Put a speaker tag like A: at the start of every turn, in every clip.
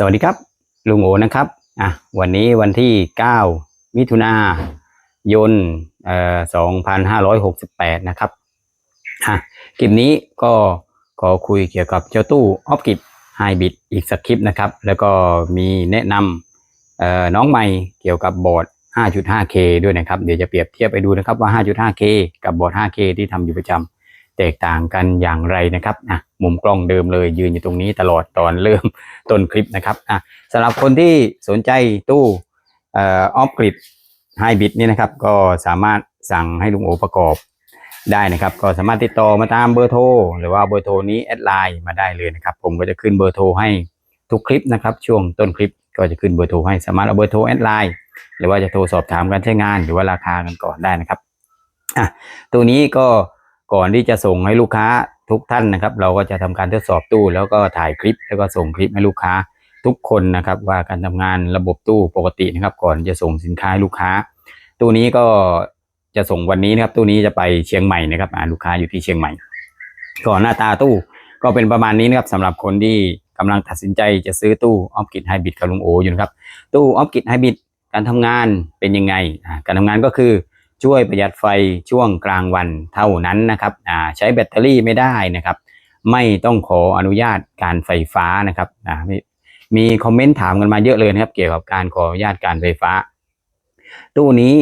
A: สวัสดีครับ ลุงโอนะครับอะวันนี้วันที่ 9 มิถุนายนเอ่อ2568 นะครับอะคลิปนี้ก็ขอคุยเกี่ยวกับเจ้าตู้ออฟกิบไฮบิดอีกสักคลิปนะครับ แล้วก็มีแนะนำเอ่อน้องใหม่เกี่ยวกับบอร์ด 5.5K ด้วยนะครับ เดี๋ยวจะเปรียบเทียบไปดูนะครับว่า 5.5K กับบอร์ด 5K ที่ทำอยู่ประจำ แตกต่างกันอย่างไรนะครับอะมุมกล้องเดิมเลยยืนอยู่ตรงนี้ตลอดตอนเริ่มต้นคลิปนะครับอะสำหรับคนที่สนใจตู้ออฟกริดไฮบิดนี่นะครับ ก็สามารถสั่งให้ลุงโอประกอบได้นะครับ ก็สามารถติดต่อมาตามเบอร์โทรหรือว่าเบอร์โทรนี้แอดไลน์มาได้เลยนะครับ ผมก็จะขึ้นเบอร์โทรให้ทุกคลิปนะครับ ช่วงต้นคลิปก็จะขึ้นเบอร์โทรให้สามารถเอาเบอร์โทรแอดไลน์หรือว่าจะโทรสอบถามการใช้งานหรือว่าราคากันก่อนได้นะครับอะตัวนี้ก็ ก่อนที่จะส่งให้ลูกค้าทุกท่านนะครับ เราก็จะทำการทดสอบตู้ แล้วก็ถ่ายคลิป แล้วก็ส่งคลิปให้ลูกค้าทุกคนนะครับ ว่าการทำงานระบบตู้ปกตินะครับ ก่อนจะส่งสินค้าให้ลูกค้า ตู้นี้ก็จะส่งวันนี้นะครับ ตู้นี้จะไปเชียงใหม่นะครับลูกค้าอยู่ที่เชียงใหม่ก่อนหน้าตาตู้ก็เป็นประมาณนี้นะครับสำหรับคนที่กำลังตัดสินใจจะซื้อตู้ออฟกิดไฮบริดกับลุงโออยู่นะครับ ตู้ออฟกิดไฮบริดการทำงานเป็นยังไง การทำงานก็คือ ช่วยประหยัดไฟช่วงกลางวันเท่านั้นนะครับใช้แบตเตอรี่ไม่ได้นะครับ ไม่ต้องขออนุญาตการไฟฟ้านะครับมีมีคอมเมนต์ถามกันมาเยอะเลยนะครับ เกี่ยวกับการขออนุญาตการไฟฟ้า ตู้นี้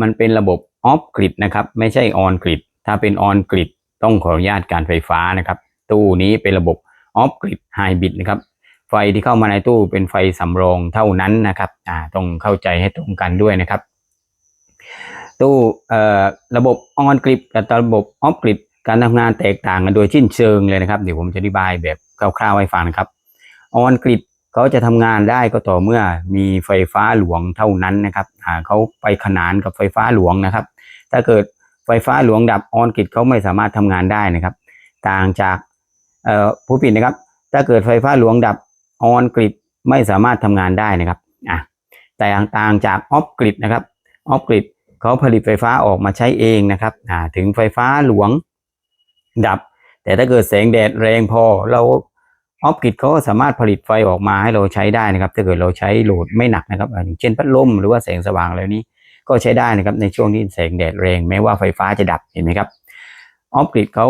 A: มันเป็นระบบออฟกริดนะครับ ไม่ใช่ออนกริดถ้าเป็นออนกริดต้องขออนุญาตการไฟฟ้านะครับ ตู้นี้เป็นระบบออฟกริดไฮบริดนะครับไฟที่เข้ามาในตู้เป็นไฟสำรองเท่านั้นนะครับอ่าต้องเข้าใจให้ตรงกันด้วยนะครับ ตู้เอ่อระบบออนกริดกับระบบออฟกริดการทำงานแตกต่างกันโดยชิ้นเชิงเลยนะครับ เดี๋ยวผมจะอธิบายแบบคร่าวๆให้ฟังนะครับออนกริดเขาจะทำงานได้ก็ต่อเมื่อมีไฟฟ้าหลวงเท่านั้นนะครับเขาไปขนานกับไฟฟ้าหลวงนะครับ ถ้าเกิดไฟฟ้าหลวงดับออนกริดเขาไม่สามารถทำงานได้นะครับ ต่างจากผู้ผิดนะครับ ถ้าเกิดไฟฟ้าหลวงดับออนกริดไม่สามารถทำงานได้นะครับอะแต่ต่างจากออฟกริดนะครับออฟกริด เขาผลิตไฟฟ้าออกมาใช้เองนะครับถึงไฟฟ้าหลวงดับ แต่ถ้าเกิดแสงแดดแรงพอเราออฟกิดเขาก็สามารถผลิตไฟออกมาให้เราใช้ได้นะครับ ถ้าเกิดเราใช้โหลดไม่หนักนะครับอย่างเช่นพัดลมหรือว่าแสงสว่างอะไรนี้ก็ใช้ได้นะครับในช่วงที่แสงแดดแรงแม้ว่าไฟฟ้าจะดับเห็นไหมครับออฟกิดเขา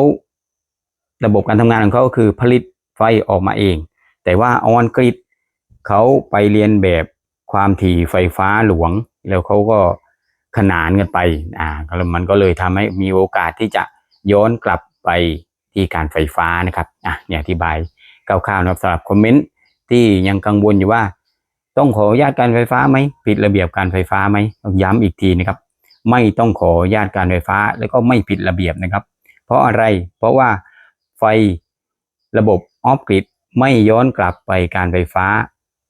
A: ระบบการทำงานของเขาก็คือผลิตไฟออกมาเอง แต่ว่าออนกริดเขาไปเรียนแบบความถี่ไฟฟ้าหลวง แล้วเขาก็ ขนานกันไปอ่าแล้วมันก็เลยทำให้มีโอกาสที่จะย้อนกลับไปที่การไฟฟ้านะครับอะเนี่ยอธิบายคร่าวๆนะครับสำหรับคอมเมนต์ที่ยังกังวลอยู่ว่า ต้องขออนุญาตการไฟฟ้าไหมผิดระเบียบการไฟฟ้าไหมต้องย้ำอีกทีนะครับ ไม่ต้องขออนุญาตการไฟฟ้าแล้วก็ไม่ผิดระเบียบนะครับ เพราะอะไรเพราะว่าไฟระบบออฟกริดไม่ย้อนกลับไปการไฟฟ้า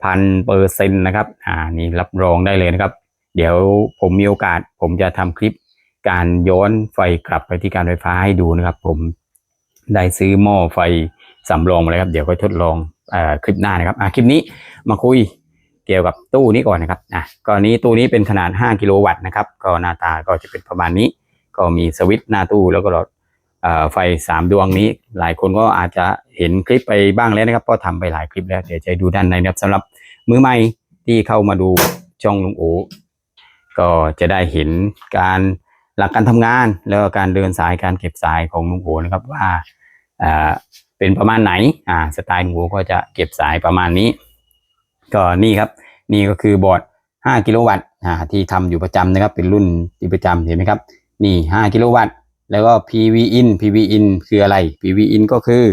A: พันเปอร์เซ็นต์นะครับ อ่านี่รับรองได้เลยนะครับ เดี๋ยวผมมีโอกาส ผมจะทำคลิปการย้อนไฟกลับไปที่การไฟฟ้าให้ดูนะครับ ผมได้ซื้อหม้อไฟสำรองมาแล้วครับ เดี๋ยวก็ทดลองอคลิปหน้านะครับอะคลิปนี้มาคุยเกี่ยวกับตู้นี้ก่อนนะครับอะกรณีตู้นี้เป็นขนาด 5 กิโลวัตต์นะครับ ก็หน้าตาก็จะเป็นประมาณนี้ ก็มีสวิตช์หน้าตู้แล้วก็หลอดไฟ 3 ดวงนี้ หลายคนก็อาจจะเห็นคลิปไปบ้างแล้วนะครับเพราะทำไปหลายคลิปแล้ว เดี๋ยวจะดูด้านในนะครับสำหรับมือใหม่ที่เข้ามาดูช่องลุงโอ ก็จะได้เห็นการหลักการทำงาน แล้วก็การเดินสายการเก็บสายของลุงโอนะครับว่าเป็นประมาณไหนอ่าสไตล์ลุงโอก็จะเก็บสายประมาณนี้ ก็นี่ครับ นี่ก็คือบอร์ด 5 กิโลวัตต์อ่าที่ทำอยู่ประจำนะครับ เป็นรุ่นที่ประจำเห็นไหมครับ นี่ 5 กิโลวัตต์แล้วก็ PV in PV in คืออะไร PV in ก็คือ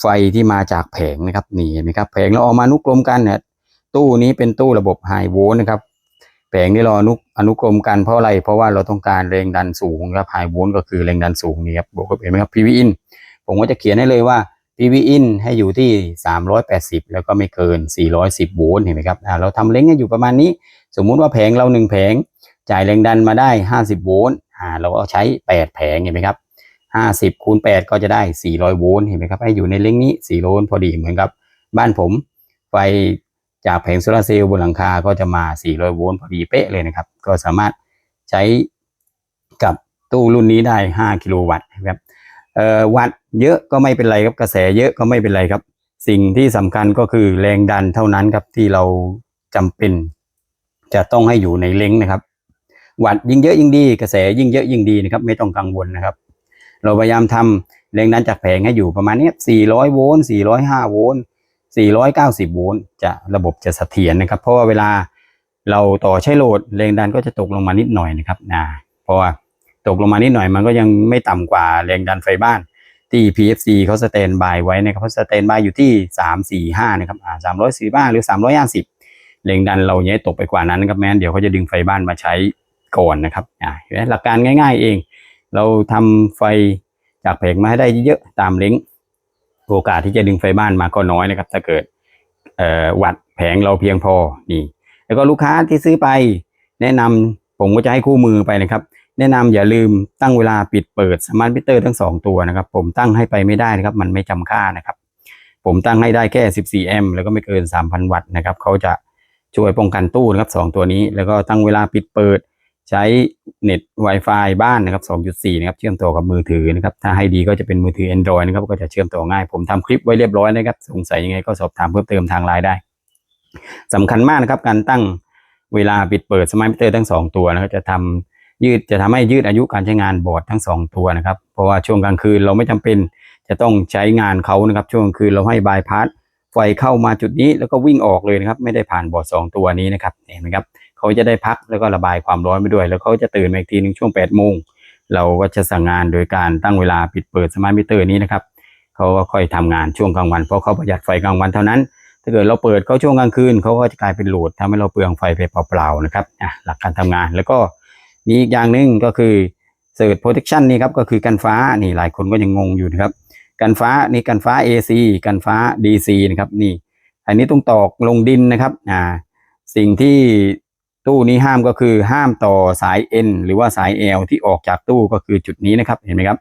A: ไฟที่มาจากแผงนะครับนี่เห็นไหมครับแผงเราเออกมานุกลมกันเนี่ยตู้นี้เป็นตู้ระบบไฮโวลต์นะครับ แผงที่เราอนุอนุกรมกันเพราะอะไร เพราะว่าเราต้องการแรงดันสูงครับไฮโวลต์ก็คือแรงดันสูงนี่ครับบอกว่าเห็นไหมครับ PV in ผมก็จะเขียนให้เลยว่า PV in ให้อยู่ที่ 380 แล้วก็ไม่เกิน 410 โวลต์เห็นไหมครับอ่าเราทำเล้งให้อยู่ประมาณนี้ สมมุติว่าแผงเราหนึ่งแผง จ่ายแรงดันมาได้ 50 โวลต์อ่าเราก็ใช้ 8 แผงเห็นไหมครับ 50คูณ8ก็จะได้ 400 โวลต์เห็นไหมครับให้อยู่ในเล้งนี้4โวลต์พอดีเหมือนกับบ้านผมไฟ จากแผงโซลาร์เซลล์บนหลังคาก็จะมา 400 โวลต์พอดีเป๊ะเลยนะครับ ก็สามารถใช้กับตู้รุ่นนี้ได้ 5 กิโลวัตต์นะครับวัตต์เยอะก็ไม่เป็นไรครับกระแสเยอะก็ไม่เป็นไรครับ สิ่งที่สำคัญก็คือแรงดันเท่านั้นครับที่เราจำเป็น จะต้องให้อยู่ในเล้งนะครับ วัดยิ่งเยอะยิ่งดี กระแสยิ่งเยอะยิ่งดีนะครับ ไม่ต้องกังวลนะครับ เราพยายามทำแรงดันจากแผงให้อยู่ประมาณนี้400 โวลต์405 โวลต์ 490 โวลต์จะระบบจะเสถียรนะครับ เพราะว่าเวลาเราต่อใช้โหลดแรงดันก็จะตกลงมานิดหน่อยนะครับนะเพราะว่าตกลงมานิดหน่อยมันก็ยังไม่ต่ำกว่าแรงดันไฟบ้านที่ PFC เขาสแตนบายไว้นะครับเขาสแตนบายอยู่ที่ 345 นะครับอ่า345 หรือ 350 แรงดันเราเนี้ยตกไปกว่านั้นนะครับแม้นเดี๋ยวเขาจะดึงไฟบ้านมาใช้ก่อนนะครับอ่าหลักการง่าย ๆเอง เราทำไฟจากแผงมาให้ได้เยอะๆตามเล้ง โอกาสที่จะดึงไฟบ้านมาก็น้อยนะครับ ถ้าเกิดวัดแผงเราเพียงพอนี่ แล้วก็ลูกค้าที่ซื้อไป แนะนำผมก็จะให้คู่มือไปนะครับ แนะนำอย่าลืมตั้งเวลาปิดเปิดสมาร์ทมิเตอร์ทั้งสองตัวนะครับ ผมตั้งให้ไปไม่ได้นะครับ มันไม่จำค่านะครับ ผมตั้งให้ได้แค่ 14 แอมป์แล้วก็ไม่เกิน 3,000 วัตต์นะครับเขาจะช่วยป้องกันตู้นะครับสองตัวนี้ แล้วก็ตั้งเวลาปิดเปิด ใช้เน็ต Wi-Fi บ้านนะครับ 2.4 นะครับ เชื่อมต่อกับมือถือนะครับ ถ้าให้ดีก็จะเป็นมือถือ Android นะครับ ก็จะเชื่อมต่อง่าย ผมทำคลิปไว้เรียบร้อยนะครับ สงสัยยังไงก็สอบถามเพิ่มเติมทางไลน์ได้สำคัญมากนะครับ การตั้งเวลาปิดเปิดสมาร์ทมิเตอร์ทั้งสองตัวนะครับ จะทำยืด จะทำให้ยืดอายุการใช้งานบอร์ดทั้งสองตัวนะครับ เพราะว่าช่วงกลางคืนเราไม่จำเป็นจะต้องใช้งานเขานะครับ ช่วงกลางคืนเราให้บายพาสไฟเข้ามาจุดนี้แล้วก็วิ่งออกเลยนะครับ ไม่ได้ผ่านบอร์ดสองตัวนี้นะครับ เห็นไหมครับ เขาจะได้พักแล้วก็ระบายความร้อนไปด้วย แล้วเขาจะตื่นมาอีกทีหนึงช่วง8ปดโมงเราก็จะสั่งงานโดยการตั้งเวลาปิดเปิดสมาร์ทมิเตอร์นี้นะครับเขาก็ค่อยทำงานช่วงกลางวันเพราะเขาประหยัดไฟกลางวันเท่านั้น ถ้าเกิดเราเปิดเขาช่วงกลางคืนเขาก็จะกลายเป็นโหลดทำให้เราเปลืองไฟไปเปล่าๆนะครับอะหลักการทำงานแล้วก็มีอีกอย่างหนึ่งก็คือเซิร์ protection นี่ครับก็คือกันฟ้านี่หลายคนก็ยังงงอยู่นะครับกันฟ้านี่กันฟ้า AC กันฟ้า DC นะครับนี่อันนี้ต้องตอกลงดินนะครับอ่าสิ่งที่ ตู้นี้ห้ามก็คือห้ามต่อสาย N หรือว่าสาย L ที่ออกจากตู้ก็คือจุดนี้นะครับเห็นไหมครับ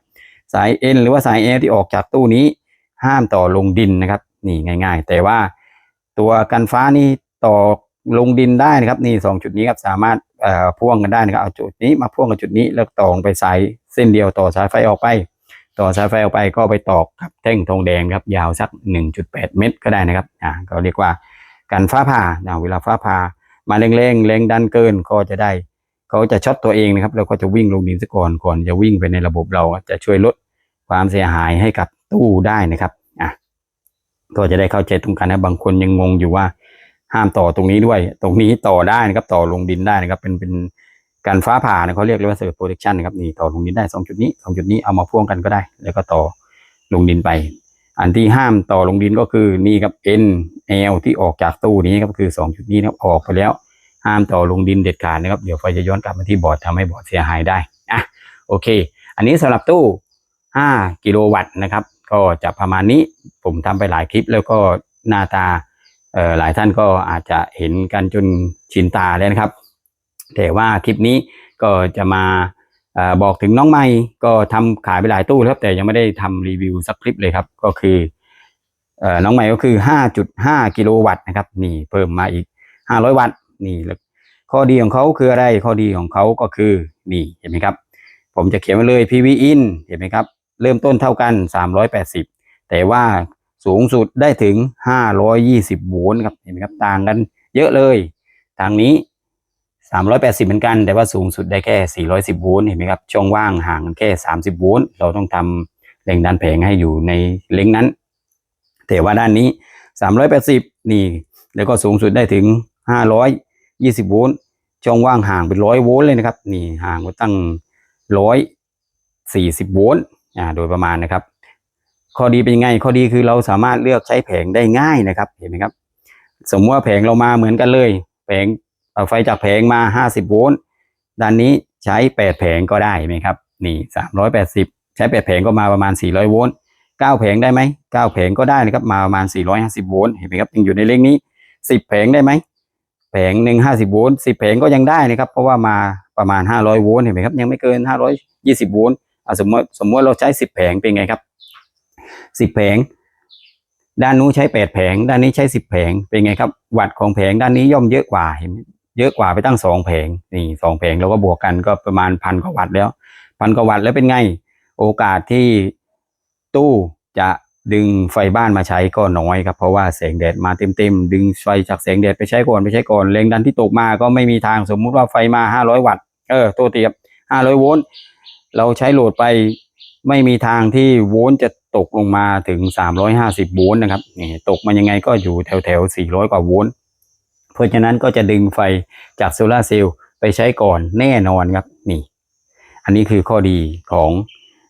A: สาย N หรือว่าสาย L ที่ออกจากตู้นี้ ห้ามต่อลงดินนะครับ นี่ง่าย ๆ แต่ว่าตัวกันฟ้านี่ต่อลงดินได้นะครับ นี่สองจุดนี้ครับสามารถเอ่อพ่วงกันได้นะครับเอาจุดนี้มาพ่วงกับจุดนี้แล้วต่องไปสายเส้นเดียวต่อสายไฟออกไป ต่อสายไฟออกไปก็ไปตอกกับแท่งทองแดงครับ ยาวสัก 1.8 เมตรก็ได้นะครับอ่าก็เรียกว่ากันฟ้าผ่านะเวลาฟ้าผ่า มาแรงๆแรงดันเกินก็จะได้เขาจะช็อตตัวเองนะครับแล้วก็จะวิ่งลงดินซะก่อนก่อนจะวิ่งไปในระบบเราจะช่วยลดความเสียหายให้กับตู้ได้นะครับอะก็จะได้เข้าใจตรงกันนะบางคนยังงงอยู่ว่า ห้ามต่อตรงนี้ด้วย ตรงนี้ต่อได้นะครับ ต่อลงดินได้นะครับ เป็นเป็นการฟ้าผ่านะเขาเรียกเลยว่าเซอร์โปรเทคชันนะครับนี่ต่อลงดินได้สองจุดนี้สองจุดนี้เอามาพ่วงกันก็ได้ แล้วก็ต่อลงดินไป อันที่ห้ามต่อลงดินก็คือนี่ครับ N L ที่ออกจากตู้นี้ครับคือสองจุดนี้นะครับออกไปแล้ว ห้ามต่อลงดินเด็ดขาดนะครับเดี๋ยวไฟจะย้อนกลับมาที่บอร์ดทำให้บอร์ดเสียหายได้อะโอเค อันนี้สำหรับตู้ 5 กิโลวัตต์นะครับ ก็จะประมาณนี้ผมทำไปหลายคลิปแล้วก็หน้าตาเอ่อหลายท่านก็อาจจะเห็นกันจนชินตาแล้วนะครับ แต่ว่าคลิปนี้ก็จะมา บอกถึงน้องใหม่ก็ทำขายไปหลายตู้แล้วครับ แต่ยังไม่ได้ทำรีวิวสักคลิปเลยครับ ก็คือเอ่อน้องใหม่ก็คือ 5.5 กิโลวัตต์นะครับ นี่เพิ่มมาอีก 500 วัตต์นี่แล้วข้อดีของเขาคืออะไรข้อดีของเขาก็คือนี่เห็นไหมครับ ผมจะเขียนไว้เลย PV in เห็นไหมครับ เริ่มต้นเท่ากัน 380 แต่ว่าสูงสุดได้ถึง 520 โวลต์ครับเห็นไหมครับ ต่างกันเยอะเลย ทางนี้ 380 เหมือนกัน แต่ว่าสูงสุดได้แค่ 410 โวลต์เห็นไหมครับ ช่องว่างห่างแค่ 30 โวลต์ เราต้องทำแรงดันแผงให้อยู่ในเลงนั้น แต่ว่าด้านนี้ 380 นี่ แล้วก็สูงสุดได้ถึง 520 โวลต์ ช่องว่างห่างเป็น 100 โวลต์เลยนะครับ นี่ห่างก็ตั้ง 140 โวลต์อ่าโดยประมาณนะครับ ข้อดีเป็นยังไง ข้อดีคือเราสามารถเลือกใช้แผงได้ง่ายนะครับ เห็นไหมครับ สมมติว่าแผงเรามาเหมือนกันเลย แผง ไฟจากแผงมา 50 โวลต์ด้านนี้ใช้ 8 แผงก็ได้ไหมครับ นี่ 380 ใช้ 8 แผงก็มาประมาณ 400 โวลต์9แผงได้ไหม9แผงก็ได้นะครับมาประมาณ 450 โวลต์เห็นไหมครับยังอยู่ในเลขนี้ 10 แผงได้ไหมแผงหนึ่ง50โวลต์10แผงก็ยังได้นะครับ เพราะว่ามาประมาณ500โวลต์เห็นไหมครับยังไม่เกิน520โวลต์อะสมมติสมมติเราใช้10แผงเป็นไงครับ10แผง ด้านนู้นใช้8แผง ด้านนี้ใช้10แผงเป็นไงครับ วัตต์ของแผงด้านนี้ย่อมเยอะกว่าเห็น เยอะกว่าไปตั้ง2แผงนี่สองแผงเราก็บวกกันก็ประมาณพันกว่าวัตต์แล้ว พันกว่าวัตต์แล้วเป็นไง โอกาสที่ตู้จะดึงไฟบ้านมาใช้ก็น้อยครับ เพราะว่าแสงแดดมาเต็มๆดึงไฟจากแสงแดดไปใช้ก่อนไปใช้ก่อนแรงดันที่ตกมาก็ไม่มีทางสมมุติว่าไฟมา 500 วัตต์เออตัวเตียบ500 โวลต์เราใช้โหลดไปไม่มีทางที่โวลต์จะตกลงมาถึง 350 โวลต์นะครับนี่ตกมันยังไงก็อยู่แถวแถวๆ400 กว่าโวลต์ เพราะฉะนั้นก็จะดึงไฟจากโซลาเซลล์ไปใช้ก่อนแน่นอนครับนี่ อันนี้คือข้อดีของ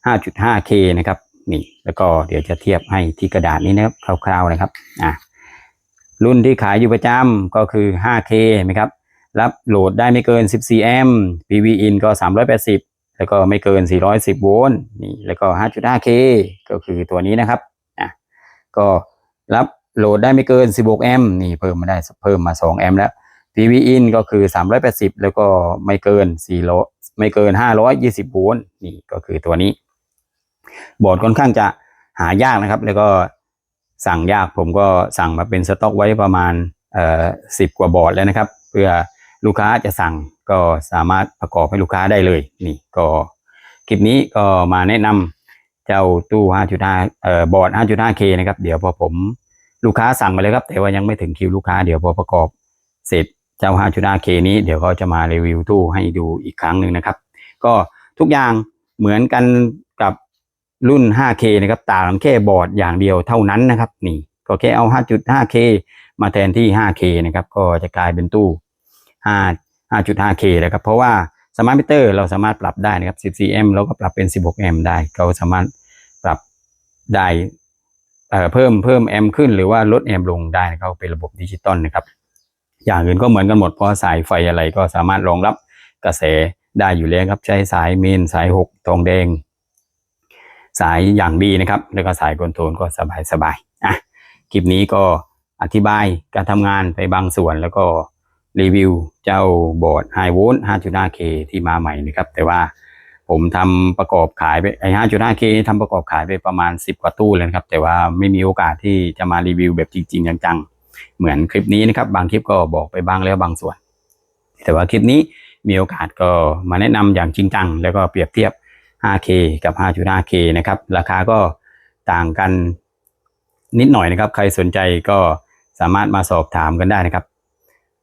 A: 5.5K นะครับนี่แล้วก็เดี๋ยวจะเทียบให้ที่กระดาษนี้นะครับคร่าวๆนะครับอะรุ่นที่ขายอยู่ประจำก็คือ 5K นะครับ รับโหลดได้ไม่เกิน 14 แอมป์ PV in ก็ 380 แล้วก็ไม่เกิน 410 โวลต์นี่แล้วก็ 5.5K ก็คือตัวนี้นะครับอะก็รับ โหลดได้ไม่เกิน 16 แอมป์นี่เพิ่มมาได้เพิ่มมา 2 แอมป์แล้ว PV in ก็คือ 380 แล้วก็ไม่เกิน4ไม่เกิน 520โวลต์นี่ก็คือตัวนี้ บอร์ดค่อนข้างจะหายากนะครับ แล้วก็สั่งยากผมก็สั่งมาเป็นสต็อกไว้ประมาณเอ่อสิบกว่าบอร์ดแล้วนะครับ เพื่อลูกค้าจะสั่งก็สามารถประกอบให้ลูกค้าได้เลย นี่ก็คลิปนี้ก็มาแนะนำเจ้าตู้ 5.5เอ่อบอร์ด 5.5K นะครับ เดี๋ยวพอผม ลูกค้าสั่งมาเลยครับ แต่ว่ายังไม่ถึงคิวลูกค้าเดี๋ยวพอประกอบเสร็จเจ้า 5.5K นี้เดี๋ยวเขาจะมารีวิวตู้ให้ดูอีกครั้งหนึ่งนะครับ ก็ทุกอย่างเหมือนกันกับรุ่น 5K นะครับต่างแค่บอร์ดอย่างเดียวเท่านั้นนะครับ นี่ก็แค่เอา 5.5K มาแทนที่ 5K นะครับ ก็จะกลายเป็นตู้ 5 5.5K แล้วครับ เพราะว่าสมาร์ทมิเตอร์เราสามารถปรับได้นะครับ 14M เราก็ปรับเป็น 16M ได้ เราสามารถปรับได้ เอ่เพิ่มเพิ่มแอมขึ้นหรือว่าลดแอมลงได้นะครับเป็นระบบดิจิตอลนะครับ อย่างอื่นก็เหมือนกันหมดเพราะสายไฟอะไรก็สามารถรองรับกระแสได้อยู่แล้วครับ ใช้สายเมนสายหกทองแดง สายอย่างดีนะครับ แล้วก็สายคอนโทรลก็สบายสบายๆอะคลิปนี้ก็อธิบายการทำงานไปบางส่วนแล้วก็รีวิวเจ้าบอร์ด High Volt 5.5K ที่มาใหม่นะครับ แต่ว่า ผมทำประกอบขายไปไอ้ 5.5K ทำประกอบขายไปประมาณ10กว่าตู้เลยครับ แต่ว่าไม่มีโอกาสที่จะมารีวิวแบบจริง ๆ จังๆ เหมือนคลิปนี้นะครับ บางคลิปก็บอกไปบ้างแล้วบางส่วน แต่ว่าคลิปนี้มีโอกาสก็มาแนะนำอย่างจริงจังแล้วก็เปรียบเทียบ 5K กับ 5.5K นะครับ ราคาก็ต่างกันนิดหน่อยนะครับ ใครสนใจก็สามารถมาสอบถามกันได้นะครับ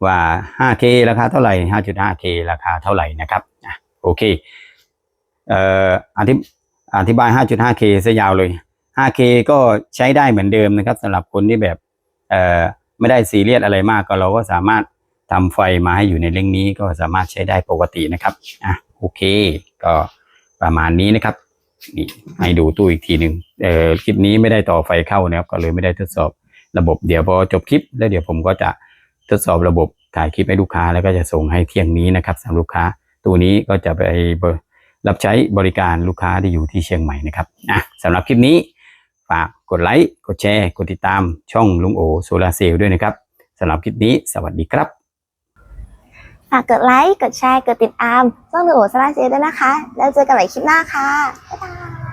A: ว่า 5K ราคาเท่าไหร่ 5.5K ราคาเท่าไหร่นะครับโอเค เอ่ออธิอธิบาย 5.5K ซะยาวเลย 5K ก็ใช้ได้เหมือนเดิมนะครับสำหรับคนที่แบบเอ่อไม่ได้ซีเรียสอะไรมากก็เราก็สามารถทำไฟมาให้อยู่ในเร่งนี้ก็สามารถใช้ได้ปกตินะครับอะโอเค ก็ประมาณนี้นะครับนี่ให้ดูตู้อีกทีหนึ่งเอ่อคลิปนี้ไม่ได้ต่อไฟเข้านะครับ ก็เลยไม่ได้ทดสอบระบบเดี๋ยวพอจบคลิป แล้วเดี๋ยวผมก็จะทดสอบระบบถ่ายคลิปให้ลูกค้าแล้วก็จะส่งให้เที่ยงนี้นะครับสำหรับลูกค้าตู้นี้ก็จะไปเบอร์ รับใช้บริการลูกค้าที่อยู่ที่เชียงใหม่นะครับอะสำหรับคลิปนี้ฝากกดไลค์กดแชร์ กดติดตามช่องลุงโอโซลาเซลล์ด้วยนะครับสำหรับคลิปนี้สวัสดีครับ
B: ฝากกดไลค์กดแชร์กดติดตามช่องลุงโอโซลาเซลล์ด้วยนะคะ แล้วเจอกันใหม่คลิปหน้าค่ะบ๊ายบาย